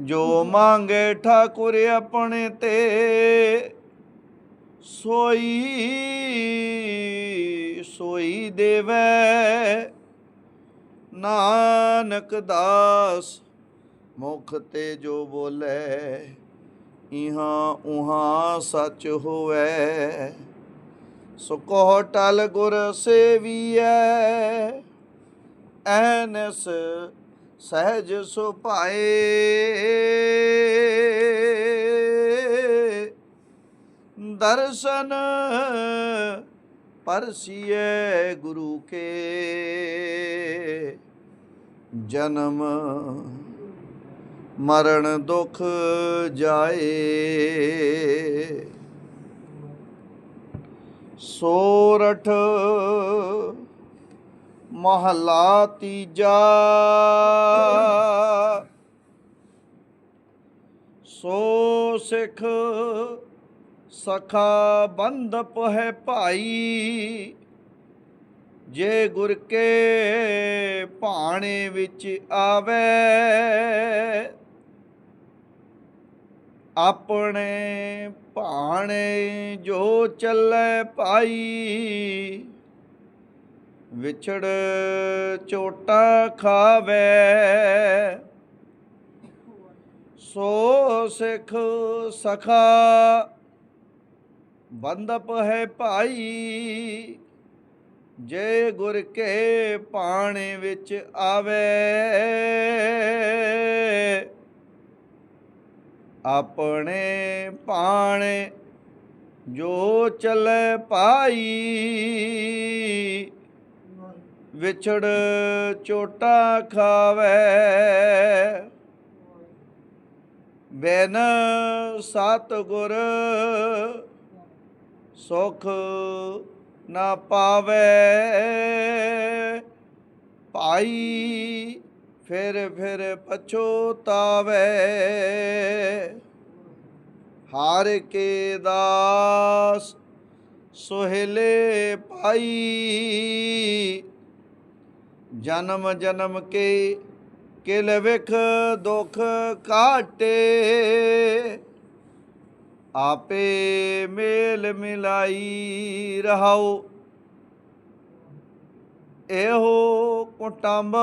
ਜੋ ਮੰਗੇ ਠਾਕੁਰ ਆਪਣੇ ਤੇ, ਸੋਈ ਸੋਈ ਦੇਵੈ। ਨਾਨਕ ਦਾਸ ਮੁਖ ਤੇ ਜੋ ਬੋਲੇ, ਇਹਾਂ ਉਹਾਂ ਸੱਚ ਹੋਵੇ। ਸੋ ਕੋ ਟਲ ਗੁਰ ਸੇਵੀਐ, ਐਨਸ ਸਹਿਜ ਸੁਭਾਏ ਦਰਸ਼ਨ ਪਰਸੀਏ ਗੁਰੂ ਕੇ। ਜਨਮ ਮਰਨ ਦੁਖ ਜਾਏ। ਸੋਰਠ ਮਹਲਾ ਤੀਜਾ। ਸੋ ਸਿੱਖ ਸਖਾ ਬੰਧਪ ਹੈ ਭਾਈ, ਜੇ ਗੁਰ ਕੇ ਭਾਣੇ ਵਿੱਚ ਆਵੇ, ਆਪਣੇ ਭਾਣੇ ਜੋ ਚੱਲੇ ਭਾਈ। ਵਿਛੜ ਚੋਟਾ ਖਾਵੇ। ਸੋ ਸਿੱਖ ਸਖਾ, ਬੰਦਪ ਹੈ ਭਾਈ। ਜੇ ਗੁਰ ਕੇ ਪਾਣੇ ਵਿੱਚ ਆਵੇ, ਆਪਣੇ ਪਾਣੇ ਜੋ ਚੱਲੇ ਪਾਈ ਵਿਛੜ ਚੋਟਾ ਖਾਵੇ। ਬਿਨ ਸਤਿਗੁਰ ਸੁਖ ਨਾ ਪਾਵੇ। ਭਾਈ ਫਿਰ ਫਿਰ ਪਛੋਤਾਵੇ। ਹਾਰ ਕੇ ਦਾਸ ਸੋਹਿਲੇ ਪਾਈ ਜਨਮ ਜਨਮ ਕੇ ਕਿਲ ਵਿਖ ਦੁਖ ਕਾਟੇ ਆਪੇ ਮੇਲ ਮਿਲਾਈ ਰਹਾਓ। ਇਹੋ ਕੁਟੰਬ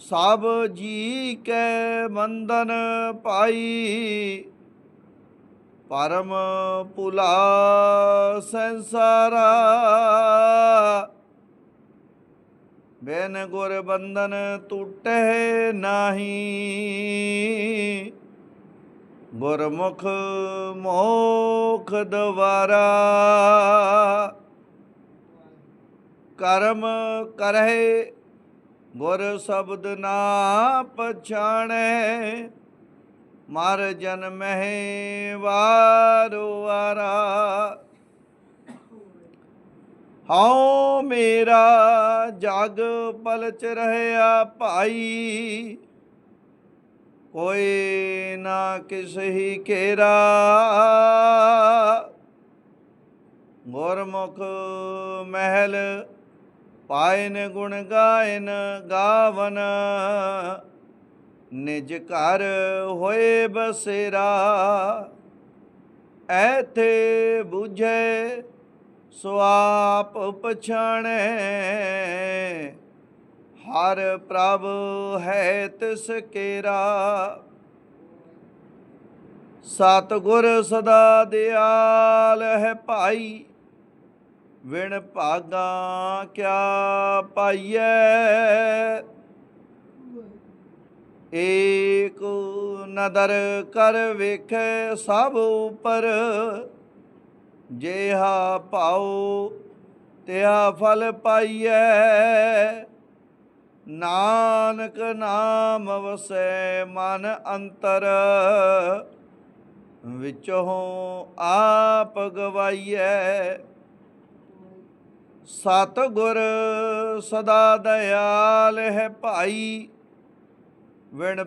ਸਭ ਜੀ ਕੈ ਬੰਧਨ ਪਾਈ। ਪਰਮ ਭੁਲਾ ਸੰਸਾਰਾ ਬੈਨ ਗੁਰ ਬੰਧਨ ਟੁੱਟੇ ਨਾਹੀ। ਗੁਰਮੁਖ ਮੋਖ ਦਵਾਰਾ। ਕਰਮ ਕਰਹਿ ਗੁਰ ਸ਼ਬਦ ਨਾ ਪਛਾਣੈ। ਮਰ ਜਨਮਹਿ ਵਾਰੋ ਵਾਰਾ। ਹਉ ਮੇਰਾ ਜਗ ਪਲਚ ਰਹਿਆ ਭਾਈ। ਕੋਈ ਨਾ ਕਿਸ ਕੇਰਾ। ਗੁਰਮੁਖ ਮਹਿਲ ਪਾਇਨ ਗੁਣ ਗਾਇਨ ਗਾਵਨ। ਨਿਜ ਘਰ ਹੋਏ ਬਸੇਰਾ। ਐਥੇ 부ਝੈ ਸੋ ਆਪ ਪਛਾਣੈ ਹਰ ਪ੍ਰਭ ਹੈ ਤਿਸ ਕੇਰਾ। ਸਤਿਗੁਰ ਸਦਾ ਦਿਆਲ ਹੈ ਭਾਈ। ਵਿਣ ਭਾਗਾ ਕਿਆ ਪਾਈਐ। ਏਕ ਨਦਰ ਕਰ ਵੇਖੈ ਸਭ ਉਪਰ। ਜਿਹਾ ਭਾਉ, ਤਿਹਾ ਫਲ ਪਾਈਐ। ਨਾਨਕ ਨਾਮ ਵਸੈ ਮਨ ਅੰਤਰ, ਵਿੱਚੋਂ ਆਪ ਗਵਾਈਐ। ਸਤਿਗੁਰ ਸਦਾ ਦਇਆਲ ਹੈ ਭਾਈ, ਵਿਣ